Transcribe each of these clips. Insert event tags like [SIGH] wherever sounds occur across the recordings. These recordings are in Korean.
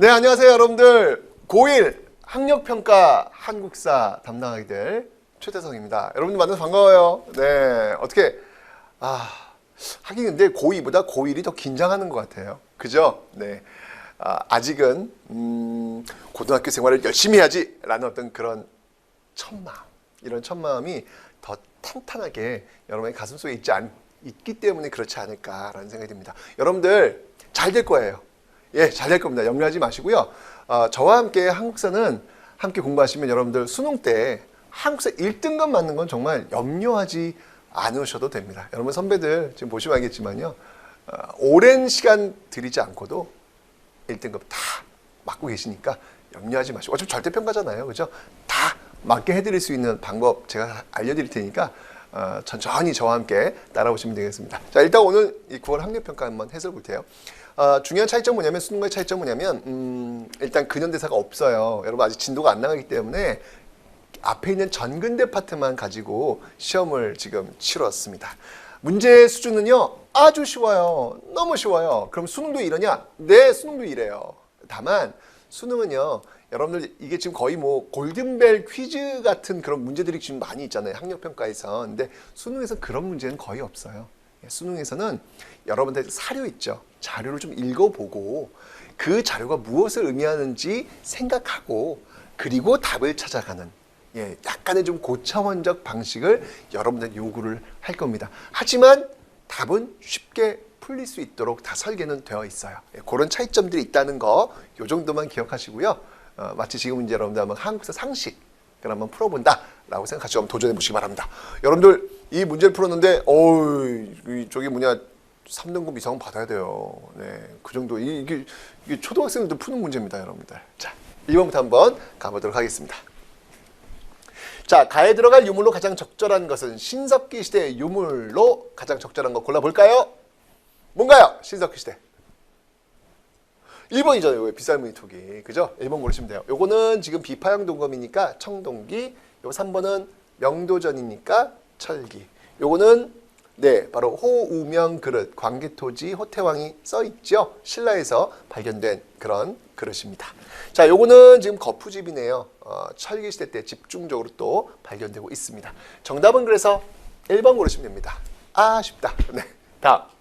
네, 안녕하세요, 여러분들. 고1 학력평가 한국사 담당하게 될 최태성입니다. 여러분들 만나서 반가워요. 네, 어떻게, 아, 하긴 근데 고2보다 고1이 더 긴장하는 것 같아요. 그죠? 네. 아, 아직은, 음, 고등학교 생활을 열심히 해야지! 라는 어떤 그런 첫마음, 이런 첫마음이 더 탄탄하게 여러분의 가슴 속에 있지 않, 있기 때문에 그렇지 않을까라는 생각이 듭니다. 여러분들 잘 될 거예요. 예, 잘 될 겁니다. 염려하지 마시고요. 어, 저와 함께 한국사는 함께 공부하시면 여러분들 수능 때 한국사 1등급 맞는 건 정말 염려하지 않으셔도 됩니다. 여러분 선배들 지금 보시면 알겠지만요. 어, 오랜 시간 들이지 않고도 1등급 다 맞고 계시니까 염려하지 마시고 어차피 절대평가잖아요. 그죠? 다 맞게 해드릴 수 있는 방법 제가 알려드릴 테니까 어, 천천히 저와 함께 따라오시면 되겠습니다. 자 일단 오늘 이 9월 학력평가 한번 해설 볼 테요. 어, 중요한 차이점 뭐냐면 수능과의 차이점 뭐냐면 음, 일단 근현대사가 없어요. 여러분 아직 진도가 안 나가기 때문에 앞에 있는 전근대 파트만 가지고 시험을 지금 치렀습니다. 문제 수준은요 아주 쉬워요. 너무 쉬워요. 그럼 수능도 이러냐? 네, 수능도 이래요. 다만 수능은요 여러분들 이게 지금 거의 뭐 골든벨 퀴즈 같은 그런 문제들이 지금 많이 있잖아요 학력평가에서. 근데 수능에서 그런 문제는 거의 없어요. 예, 수능에서는 여러분들 사료 있죠. 자료를 좀 읽어보고 그 자료가 무엇을 의미하는지 생각하고 그리고 답을 찾아가는 예, 약간의 좀 고차원적 방식을 여러분들 요구를 할 겁니다. 하지만 답은 쉽게 풀릴 수 있도록 다 설계는 되어 있어요. 예, 그런 차이점들이 있다는 거, 요 정도만 기억하시고요. 어, 마치 지금 이제 여러분들 한번 한국사 상식을 한번 풀어본다라고 생각하시고 한번 도전해 보시기 바랍니다. 여러분들 이 문제를 풀었는데, 어우, 이 저기 뭐냐, 3등급 이상은 받아야 돼요. 네, 그 정도. 이- 이게, 이게 초등학생들도 푸는 문제입니다, 여러분들. 자, 2번부터 한번 가보도록 하겠습니다. 자, 가에 들어갈 유물로 가장 적절한 것은 신석기 시대 유물로 가장 적절한 거 골라볼까요? 뭔가요? 신석기 시대. 1번이죠. 요 비쌀 무늬 토기. 그죠? 1번 고르시면 돼요. 요거는 지금 비파형 동검이니까 청동기. 요 3번은 명도전이니까 철기. 요거는 네, 바로 호우명 그릇, 광개토지 호태왕이 써 있죠. 신라에서 발견된 그런 그릇입니다. 자, 요거는 지금 거푸집이네요. 어, 철기 시대 때 집중적으로 또 발견되고 있습니다. 정답은 그래서 1번 고르시면 됩니다. 아, 쉽다. 네. 다음.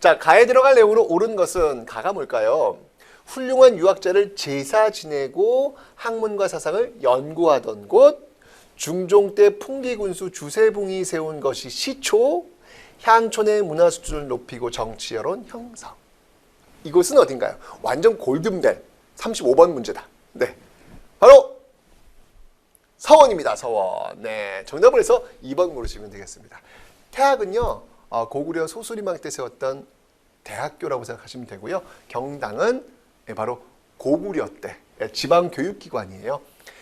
자, 가에 들어갈 내용으로 옳은 것은 가가 뭘까요? 훌륭한 유학자를 제사 지내고 학문과 사상을 연구하던 곳, 중종 때 풍기군수 주세붕이 세운 것이 시초, 향촌의 문화 수준을 높이고 정치 여론 형성. 이곳은 어딘가요? 완전 골든벨 35번 문제다. 네, 바로 서원입니다. 서원. 네, 정답을 해서 2번 고르시면 되겠습니다. 태학은요 어, 고구려 소수리망 때 세웠던 대학교라고 생각하시면 되고요. 경당은 예, 바로 고구려 때 예, 지방 교육기관이에요.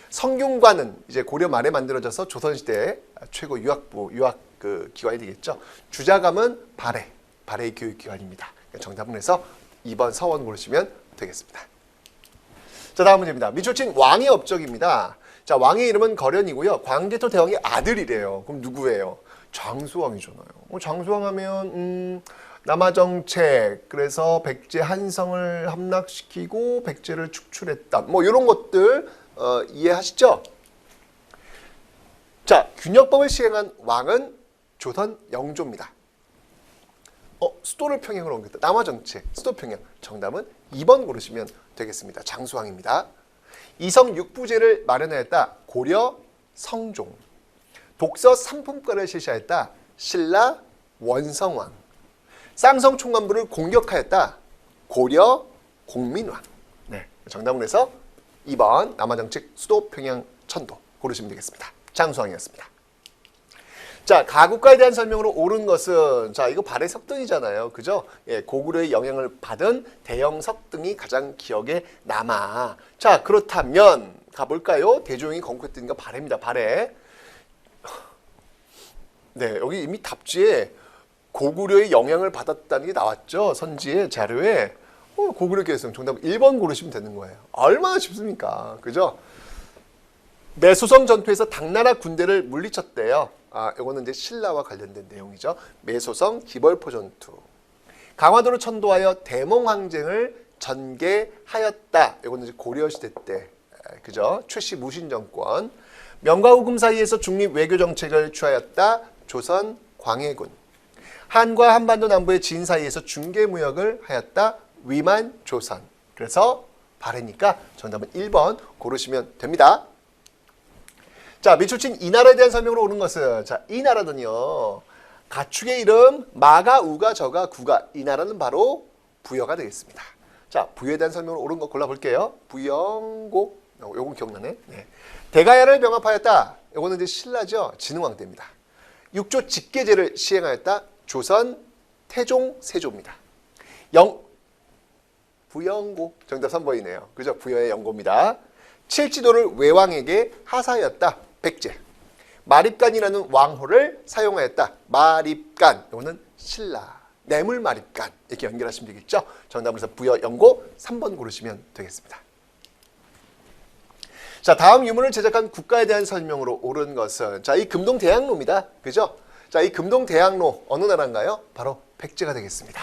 성균관은 이제 고려 말에 만들어져서 조선시대 최고 유학부 유학 그 기관이 되겠죠. 주자감은 발해 발해 교육기관입니다. 정답은 해서 2번 서원 고르시면 되겠습니다. 자 다음 문제입니다. 미초친 왕의 업적입니다. 자 왕의 이름은 거련이고요. 광개토 대왕의 아들이래요. 그럼 누구예요? 장수왕이잖아요. 어, 장수왕 하면 음, 남아정책 그래서 백제 한성을 함락시키고 백제를 축출했다. 뭐 이런 것들 어, 이해하시죠? 자 균역법을 시행한 왕은 조선 영조입니다. 어, 수도를 평양으로 옮겼다. 남아정책, 수도 평양. 정답은 2번 고르시면 되겠습니다. 장수왕입니다. 이성 육부제를 마련하였다. 고려 성종. 독서 삼품과를 실시하였다. 신라 원성왕. 쌍성 총관부를 공격하였다. 고려 공민왕. 네. 정답은 해서 2번 남아정책 수도 평양 천도 고르시면 되겠습니다. 장수왕이었습니다. 자, 가국가에 대한 설명으로 옳은 것은 자, 이거 발해 석등이잖아요. 그죠? 예, 고구려의 영향을 받은 대형 석등이 가장 기억에 남아. 자, 그렇다면 가볼까요? 대종이 건국했던 거 발해입니다. 발해. 네, 여기 이미 답지에 고구려의 영향을 받았다는 게 나왔죠. 선지의 자료에. 어, 고구려 계성 정답 1번 고르시면 되는 거예요. 얼마나 쉽습니까? 그죠? 매소성 전투에서 당나라 군대를 물리쳤대요. 아, 이거는 이제 신라와 관련된 내용이죠. 매소성 기벌포 전투. 강화도를 천도하여 대몽 항쟁을 전개하였다. 이거는 이제 고려 시대 때 에, 그죠? 최씨 무신 정권 명과 후금 사이에서 중립 외교 정책을 취하였다. 조선 광해군 한과 한반도 남부의 진 사이에서 중개 무역을 하였다. 위만 조선. 그래서 바래니까 정답은 1번 고르시면 됩니다. 자, 미초친 이 나라에 대한 설명으로 오는 것은 자, 이 나라는요. 가축의 이름 마가 우가 저가 구가 이 나라는 바로 부여가 되겠습니다. 자, 부여에 대한 설명으로 옳은 거 골라 볼게요. 부영곡 어, 요건 기억나네. 네. 대가야를 병합하였다. 요거는 이제 신라죠. 진흥왕 때입니다. 육조 직계제를 시행하였다. 조선 태종 세조입니다. 영 부영고 정답 3번이네요. 그죠? 부여의 영고입니다. 칠지도를 외왕에게 하사하였다. 백제. 마립간이라는 왕호를 사용하였다. 마립간. 이거는 신라. 뇌물 마립간. 이렇게 연결하시면 되겠죠? 정답은 그래서 부여 영고 3번 고르시면 되겠습니다. 자, 다음 유문을 제작한 국가에 대한 설명으로 옳은 것은 자, 이 금동 대학로입니다. 그죠? 자, 이 금동 대학로 어느 나라인가요? 바로 백제가 되겠습니다.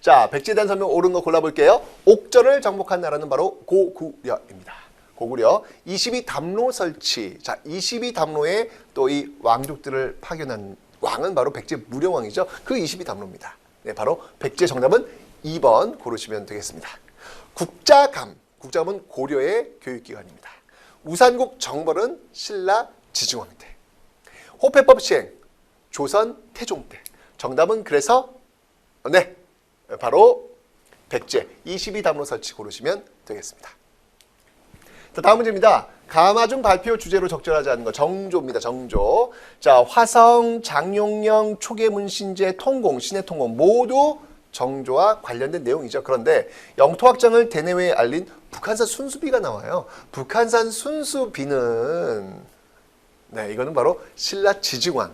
자, 백제에 대한 설명 옳은 거 골라볼게요. 옥전을 정복한 나라는 바로 고구려입니다. 고구려 22담로 설치. 자, 22담로에 또 이 왕족들을 파견한 왕은 바로 백제 무령왕이죠. 그 22담로입니다. 네, 바로 백제 정답은 2번 고르시면 되겠습니다. 국자감. 국자감은 고려의 교육기관입니다. 우산국 정벌은 신라 지중왕 때. 호패법 시행 조선 태종 때. 정답은 그래서 네 바로 백제 22담로 설치 고르시면 되겠습니다. 자, 다음 문제입니다. 가마중 발표 주제로 적절하지 않은 거 정조입니다. 정조. 자 화성, 장용령, 초계문신제, 통공, 신의 통공 모두 정조와 관련된 내용이죠. 그런데 영토 확장을 대내외에 알린 북한산 순수비가 나와요. 북한산 순수비는 네 이거는 바로 신라 지증왕,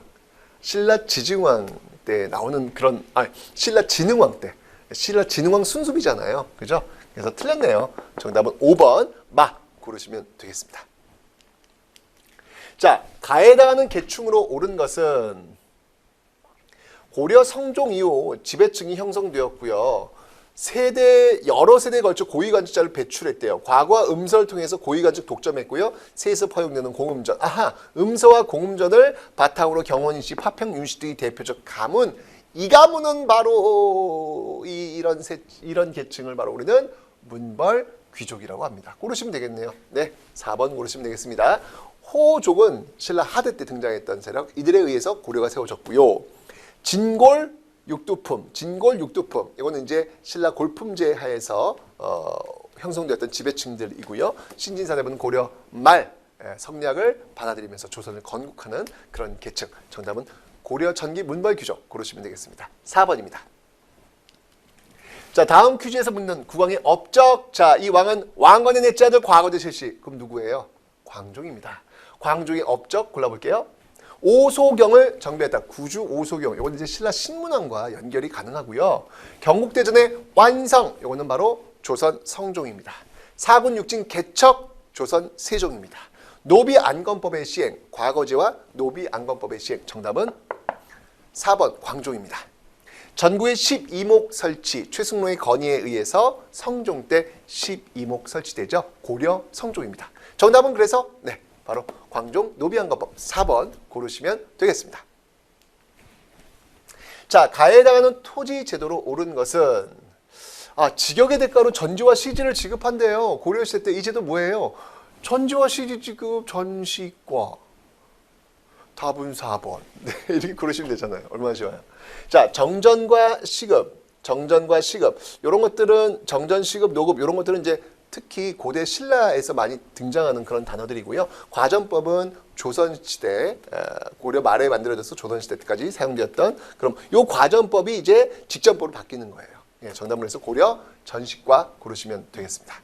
신라 지증왕 때 나오는 그런 아 신라 진흥왕 때 신라 진흥왕 순수비잖아요. 그죠? 그래서 틀렸네요. 정답은 5번 마 고르시면 되겠습니다. 자, 가에 해당하는 계층으로 옳은 것은 고려 성종 이후 지배층이 형성되었고요. 세대 여러 세대에 걸쳐 고위관직자를 배출했대요. 과거와 음서를 통해서 고위관직 독점했고요. 세에서 허용되는 공음전. 아하, 음서와 공음전을 바탕으로 경원이시, 파평, 윤시 등이 대표적 가문. 이 가문은 바로 이, 이런 세, 이런 계층을 바로 우리는 문벌 귀족이라고 합니다. 고르시면 되겠네요. 네, 4번 고르시면 되겠습니다. 호족은 신라 하드 때 등장했던 세력 이들에 의해서 고려가 세워졌고요. 진골 육두품, 진골 육두품 이거는 이제 신라 골품제 하에서 어, 형성되었던 지배층들이고요. 신진사대부는 고려 말 예, 성략을 받아들이면서 조선을 건국하는 그런 계층. 정답은 고려 전기 문벌 귀족 고르시면 되겠습니다. 4번입니다. 자 다음 퀴즈에서 묻는 국왕의 업적. 자 이 왕은 왕건의 넷째 아들 과거대 실시. 그럼 누구예요? 광종입니다. 광종의 업적 골라볼게요. 오소경을 정비했다. 구주 오소경. 이건 이제 신라 신문왕과 연결이 가능하고요. 경국대전의 완성. 이거는 바로 조선 성종입니다. 사군 육진 개척. 조선 세종입니다. 노비 안건법의 시행. 과거제와 노비 안건법의 시행. 정답은 4번 광종입니다. 전구의 12목 설치, 최승로의 건의에 의해서 성종 때 12목 설치되죠. 고려 성종입니다. 정답은 그래서 네, 바로 광종 노비안건법 4번 고르시면 되겠습니다. 자, 가에 해당하는 토지 제도로 옳은 것은 아, 직역의 대가로 전지와 시지를 지급한대요. 고려시대 때 이 제도 뭐예요? 전지와 시지 지급 전시과 답은 4번. [LAUGHS] 네, 이렇게 고르시면 되잖아요. 얼마나 쉬워요. 자, 정전과 시급, 정전과 시급 이런 것들은 정전, 시급, 노급 이런 것들은 이제 특히 고대 신라에서 많이 등장하는 그런 단어들이고요. 과전법은 조선 시대 고려 말에 만들어져서 조선 시대 때까지 사용되었던 그럼 요 과전법이 이제 직전법으로 바뀌는 거예요. 예, 정답을 해서 고려 전식과 고르시면 되겠습니다.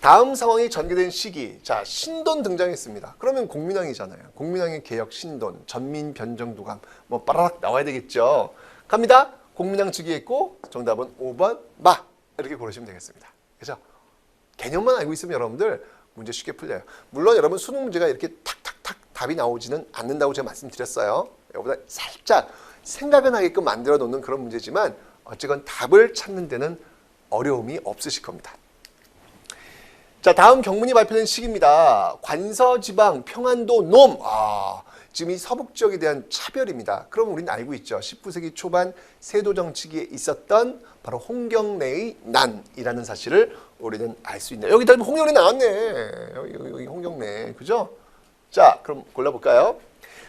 다음 상황이 전개된 시기. 자, 신돈 등장했습니다. 그러면 공민왕이잖아요. 공민왕의 개혁 신돈, 전민 변정 도감 뭐 빠라락 나와야 되겠죠. 갑니다. 공민왕 즉위했고 정답은 5번 마. 이렇게 고르시면 되겠습니다. 그죠? 개념만 알고 있으면 여러분들 문제 쉽게 풀려요. 물론 여러분 수능 문제가 이렇게 탁탁탁 답이 나오지는 않는다고 제가 말씀드렸어요. 이거보다 살짝 생각은 하게끔 만들어 놓는 그런 문제지만 어쨌건 답을 찾는 데는 어려움이 없으실 겁니다. 자, 다음 경문이 발표된 시기입니다. 관서지방, 평안도, 놈. 아, 지금 이 서북 지역에 대한 차별입니다. 그럼 우리는 알고 있죠. 19세기 초반 세도 정치기에 있었던 바로 홍경래의 난이라는 사실을 우리는 알 수 있네요. 여기다 홍경래 나왔네. 여기, 여기, 홍경래. 그죠? 자, 그럼 골라볼까요?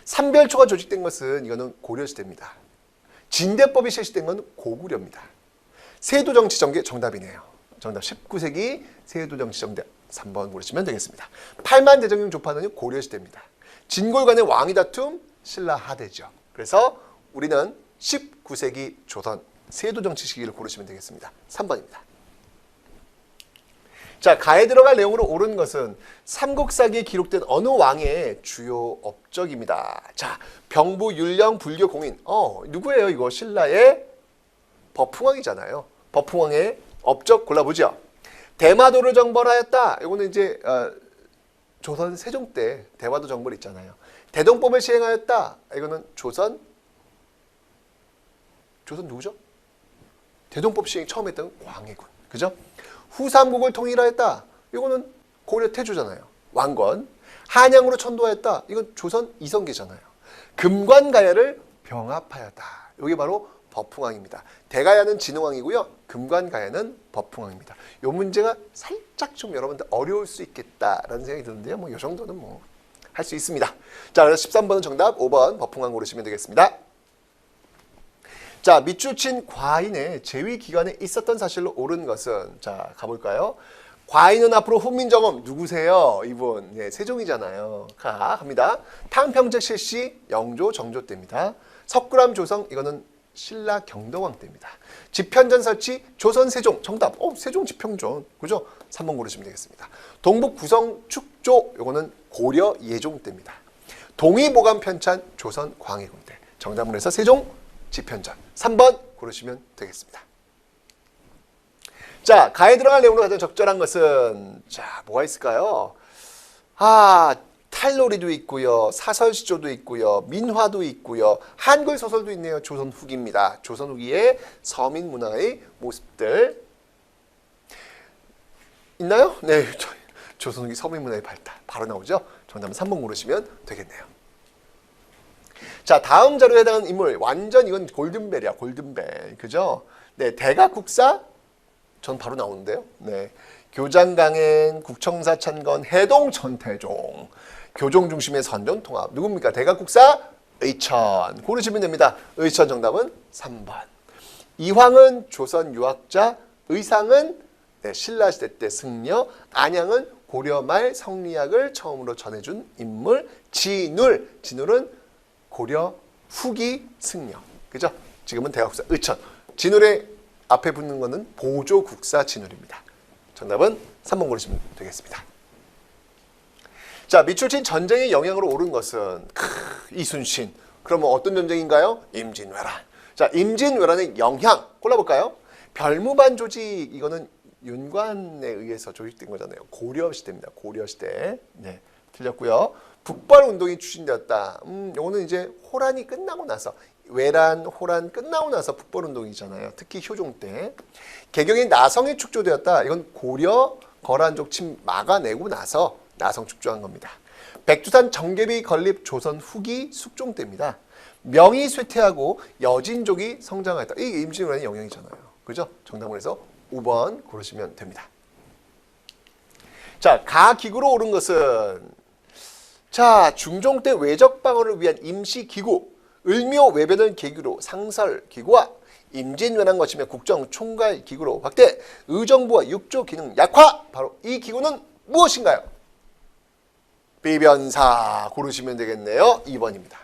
삼별초가 조직된 것은 이거는 고려시대입니다. 진대법이 실시된 건 고구려입니다. 세도 정치 정계 정답이네요. 정답 19세기 세도 정치 정대 3번 고르시면 되겠습니다. 8만 대정경 조파는 고려시대입니다. 진골 간의 왕위 다툼 신라 하대죠. 그래서 우리는 19세기 조선 세도 정치 시기를 고르시면 되겠습니다. 3번입니다. 자, 가에 들어갈 내용으로 옳은 것은 삼국사기에 기록된 어느 왕의 주요 업적입니다. 자, 병부 율령 불교 공인. 어, 누구예요? 이거 신라의 버풍왕이잖아요. 버풍왕의 업적 골라보죠. 대마도를 정벌하였다. 이거는 이제 어, 조선 세종 때 대마도 정벌 있잖아요. 대동법을 시행하였다. 이거는 조선 조선 누구죠? 대동법 시행 처음 했던 광해군. 그죠? 후삼국을 통일하였다. 이거는 고려 태조잖아요. 왕건. 한양으로 천도하였다. 이건 조선 이성계잖아요. 금관가야를 병합하였다. 이게 바로 버풍왕입니다. 대가야는 진흥왕이고요. 금관가야는 버풍왕입니다. 이 문제가 살짝 좀 여러분들 어려울 수 있겠다라는 생각이 드는데요. 뭐 이 정도는 뭐 할 수 있습니다. 자, 그래서 13번은 정답, 5번 버풍왕 고르시면 되겠습니다. 자, 밑줄친 과인의 제위 기간에 있었던 사실로 옳은 것은 자, 가볼까요? 과인은 앞으로 훈민정음 누구세요? 이분 네, 세종이잖아요. 가 갑니다. 탕평제 실시 영조 정조 때입니다. 석굴암 조성 이거는 신라 경덕왕 때입니다. 집현전 설치 조선 세종 정답. 어 세종 집현전 그죠? 3번 고르시면 되겠습니다. 동북 구성 축조 요거는 고려 예종 때입니다. 동의 보감 편찬 조선 광해군 때 정답을 해서 세종 집현전 3번 고르시면 되겠습니다. 자, 가에 들어갈 내용으로 가장 적절한 것은 자, 뭐가 있을까요? 아, 탈놀이도 있고요. 사설시조도 있고요. 민화도 있고요. 한글 소설도 있네요. 조선 후기입니다. 조선 후기의 서민 문화의 모습들 있나요? 네. 저- 조선 후기 서민 문화의 발달 바로 나오죠. 정답은 3번 고르시면 되겠네요. 자, 다음 자료에 해당하는 인물 완전 이건 골든벨이야. 골든벨. 그죠? 네, 대각국사 전 바로 나오는데요. 네. 교장강행, 국청사 찬건, 해동 전태종, 교종 중심의 선전 통합. 누굽니까? 대각국사 의천. 고르시면 됩니다. 의천 정답은 3번. 이황은 조선 유학자, 의상은 네, 신라시대 때 승려, 안양은 고려 말 성리학을 처음으로 전해준 인물, 진울. 진울은 고려 후기 승려. 그죠? 지금은 대학국사 의천. 진울의 앞에 붙는 거는 보조국사 진울입니다. 정답은 3번 고르시면 되겠습니다. 자, 밑줄친 전쟁의 영향으로 오른 것은 크, 이순신. 그러면 어떤 전쟁인가요? 임진왜란. 자, 임진왜란의 영향 골라볼까요? 별무반 조직 이거는 윤관에 의해서 조직된 거잖아요. 고려 시대입니다. 고려 시대. 네, 틀렸고요. 북벌 운동이 추진되었다. 음, 요거는 이제 호란이 끝나고 나서 외란, 호란 끝나고 나서 북벌 운동이잖아요. 특히 효종 때. 개경의 나성이 축조되었다. 이건 고려 거란족 침 막아내고 나서 나성 축조한 겁니다. 백두산 정계비 건립 조선 후기 숙종 때입니다. 명이 쇠퇴하고 여진족이 성장하였다. 이게 임진왜란의 영향이잖아요. 그죠? 정답을 해서 5번 고르시면 됩니다. 자, 가기구로 오른 것은 자, 중종 때 외적 방어를 위한 임시 기구, 을묘 외변을 계기로 상설 기구와 임진왜란 거치며 국정 총괄 기구로 확대, 의정부와 육조 기능 약화. 바로 이 기구는 무엇인가요? 비변사 고르시면 되겠네요. 2번입니다.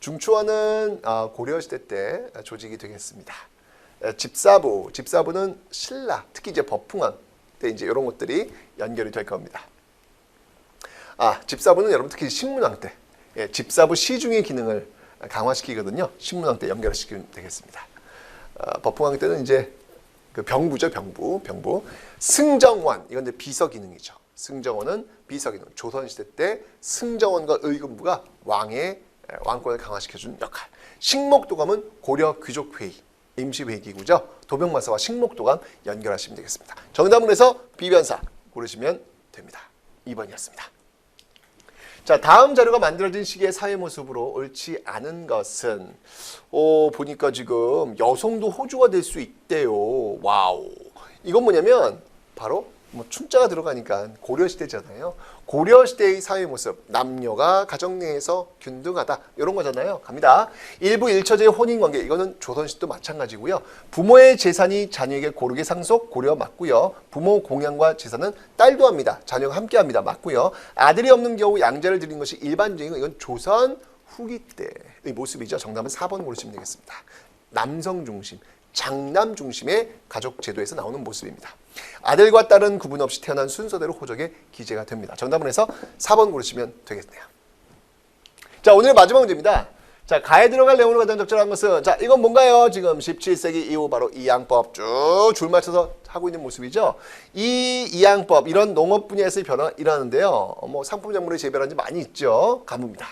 중추원은 아, 고려시대 때 조직이 되겠습니다. 에, 집사부, 집사부는 신라, 특히 이제 법풍왕 때 이제 이런 것들이 연결이 될 겁니다. 아, 집사부는 여러분 특히 신문왕 때 예, 집사부 시중의 기능을 강화시키거든요. 신문왕 때 연결시키면 되겠습니다. 어, 법흥왕 때는 이제 그 병부죠, 병부, 병부. 승정원 이건 이제 비서 기능이죠. 승정원은 비서 기능. 조선 시대 때 승정원과 의금부가 왕의 에, 왕권을 강화시켜준 역할. 식목도감은 고려 귀족 회의, 임시 회의 기구죠. 도병마사와 식목도감 연결하시면 되겠습니다. 정답은 그래서 비변사 고르시면 됩니다. 2번이었습니다. 자, 다음 자료가 만들어진 시기의 사회 모습으로 옳지 않은 것은 어, 보니까 지금 여성도 호주가 될 수 있대요. 와우. 이건 뭐냐면 바로 뭐 춘자가 들어가니까 고려 시대잖아요. 고려 시대의 사회 모습, 남녀가 가정 내에서 균등하다 이런 거잖아요. 갑니다. 일부 일처제의 혼인 관계 이거는 조선 시대도 마찬가지고요. 부모의 재산이 자녀에게 고르게 상속 고려 맞고요. 부모 공양과 재산은 딸도 합니다. 자녀가 함께 합니다. 맞고요. 아들이 없는 경우 양자를 드린 것이 일반적인 거 이건 조선 후기 때의 모습이죠. 정답은 4번 고르시면 되겠습니다. 남성 중심, 장남 중심의 가족 제도에서 나오는 모습입니다. 아들과 딸은 구분 없이 태어난 순서대로 호적에 기재가 됩니다. 정답은 해서 4번 고르시면 되겠네요. 자, 오늘 마지막 문제입니다. 자, 가에 들어갈 내용으로 가장 적절한 것은 자, 이건 뭔가요? 지금 17세기 이후 바로 이양법 쭉 줄 맞춰서 하고 있는 모습이죠. 이 이양법 이런 농업 분야에서의 변화가 일어나는데요. 어, 뭐 상품 작물의 재배라는 지 많이 있죠. 가뭄입니다.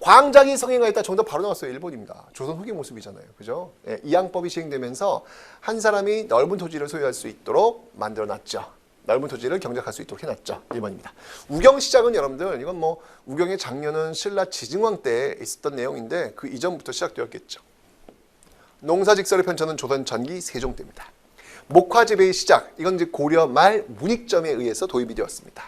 광작이 성행하였다 정답 바로 나왔어요. 1번입니다. 조선 후기 모습이잖아요. 그죠? 예, 이양법이 시행되면서 한 사람이 넓은 토지를 소유할 수 있도록 만들어 놨죠. 넓은 토지를 경작할 수 있도록 해놨죠. 1번입니다. 우경 시작은 여러분들 이건 뭐 우경의 장녀는 신라 지증왕 때 있었던 내용인데 그 이전부터 시작되었겠죠. 농사직설의 편차는 조선 전기 세종 때입니다. 목화 재배의 시작 이건 이제 고려 말 문익점에 의해서 도입이 되었습니다.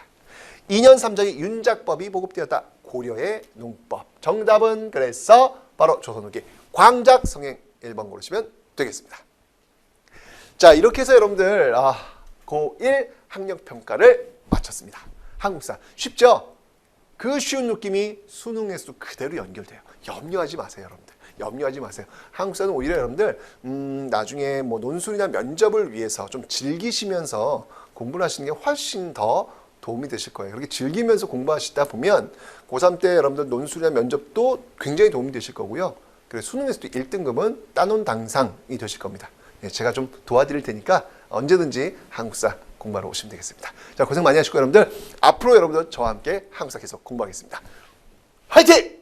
2년 3장의 윤작법이 보급되었다. 고려의 농법. 정답은 그래서 바로 조선 후기 광작 성행 1번 고르시면 되겠습니다. 자 이렇게 해서 여러분들 아, 고1 학력 평가를 마쳤습니다. 한국사 쉽죠? 그 쉬운 느낌이 수능에서도 그대로 연결돼요. 염려하지 마세요, 여러분들. 염려하지 마세요. 한국사는 오히려 여러분들 음, 나중에 뭐 논술이나 면접을 위해서 좀 즐기시면서 공부를 하시는 게 훨씬 더 도움이 되실 거예요. 그렇게 즐기면서 공부하시다 보면 고3 때 여러분들 논술이나 면접도 굉장히 도움이 되실 거고요. 그래서 수능에서도 1등급은 따놓은 당상이 되실 겁니다. 예, 제가 좀 도와드릴 테니까 언제든지 한국사 공부하러 오시면 되겠습니다. 자, 고생 많이 하시고 여러분들 앞으로 여러분들 저와 함께 한국사 계속 공부하겠습니다. 화이팅!